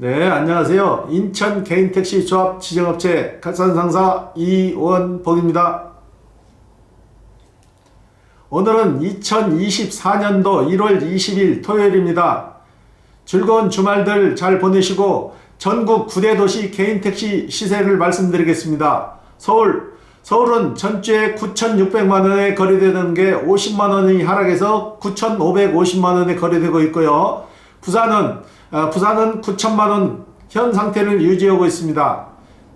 네, 안녕하세요. 인천 개인택시 조합 지정업체 갈산상사 이원복입니다. 오늘은 2024년도 1월 20일 토요일입니다. 즐거운 주말들 잘 보내시고 전국 9대 도시 개인택시 시세를 말씀드리겠습니다. 서울, 서울은 전주에 9,600만 원에 거래되는 게 50만 원이 하락해서 9,550만 원에 거래되고 있고요. 부산은 어, 부산은 9천만 원 현 상태를 유지하고 있습니다.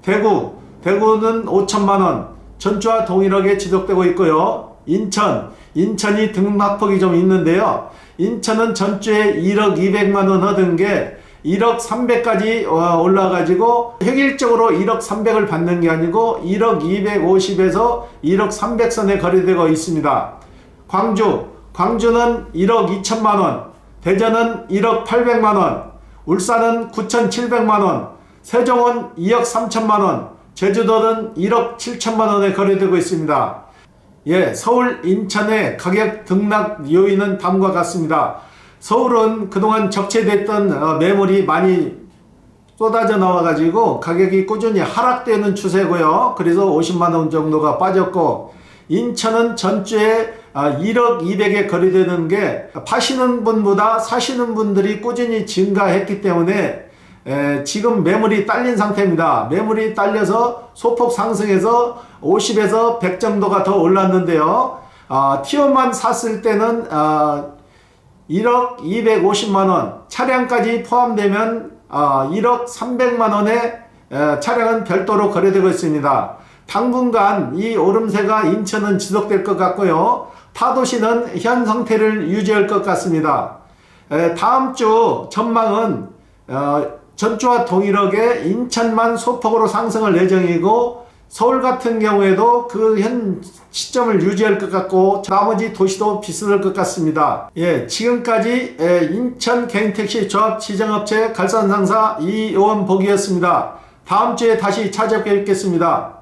대구, 대구는 5천만 원, 전주와 동일하게 지속되고 있고요. 인천, 인천이 등락폭이 좀 있는데요. 인천은 전주에 1억 200만 원 얻은 게 1억 300까지 올라가지고 획일적으로 1억 300을 받는 게 아니고 1억 250에서 1억 300선에 거래되고 있습니다. 광주, 광주는 1억 2천만 원, 대전은 1억 800만 원, 울산은 9,700만 원, 세종은 2억 3천만 원, 제주도는 1억 7천만 원에 거래되고 있습니다. 예, 서울, 인천의 가격 등락 요인은 다음과 같습니다. 서울은 그동안 적체됐던 어, 매물이 많이 쏟아져 나와가지고 가격이 꾸준히 하락되는 추세고요. 그래서 50만 원 정도가 빠졌고 인천은 전주에 아, 1억 200에 거래되는 게 파시는 분보다 사시는 분들이 꾸준히 증가했기 때문에 에, 지금 매물이 딸린 상태입니다. 매물이 딸려서 소폭 상승해서 50에서 100 정도가 더 올랐는데요. 아, 티오만 샀을 때는 아, 1억 250만 원 차량까지 포함되면 아, 1억 300만 원의 에, 차량은 별도로 거래되고 있습니다. 당분간 이 오름세가 인천은 지속될 것 같고요. 타도시는 현 상태를 유지할 것 같습니다. 에, 다음 주 전망은 어, 전주와 동일하게 인천만 소폭으로 상승할 예정이고 서울 같은 경우에도 그 현 시점을 유지할 것 같고 나머지 도시도 비슷할 것 같습니다. 예, 지금까지 에, 인천 개인택시 조합 지정업체 갈산상사 이요원복이었습니다. 다음 주에 다시 찾아뵙겠습니다.